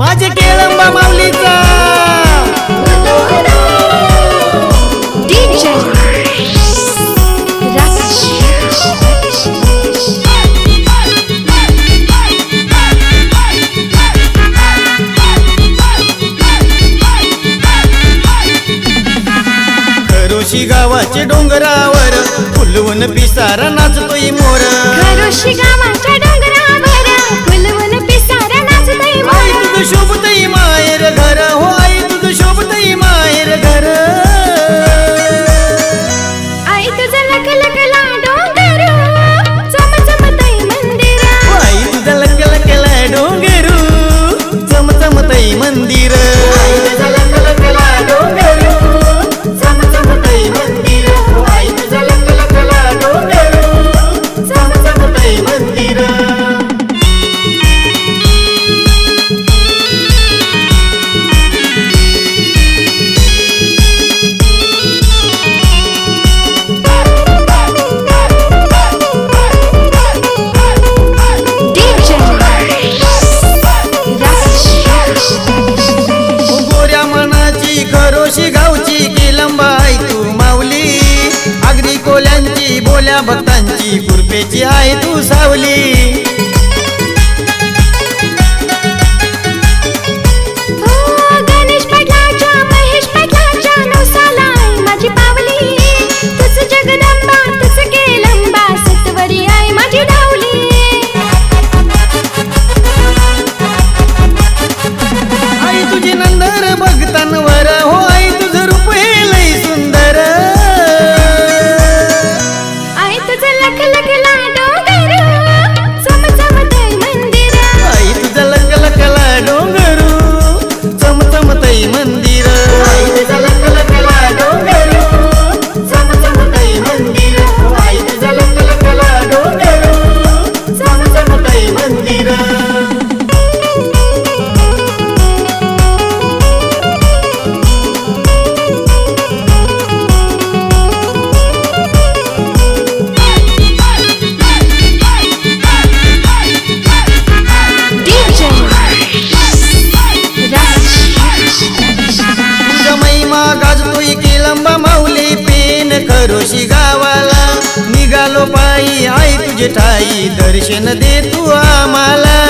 माझे केळंबा माऊलीचा. गावाचे डोंगरावर फुलवून पिसारा नाचतोय मोर. गावाच्या Hoje chega आई आई तुझे ठाई दर्शन दे तू आम्हाला.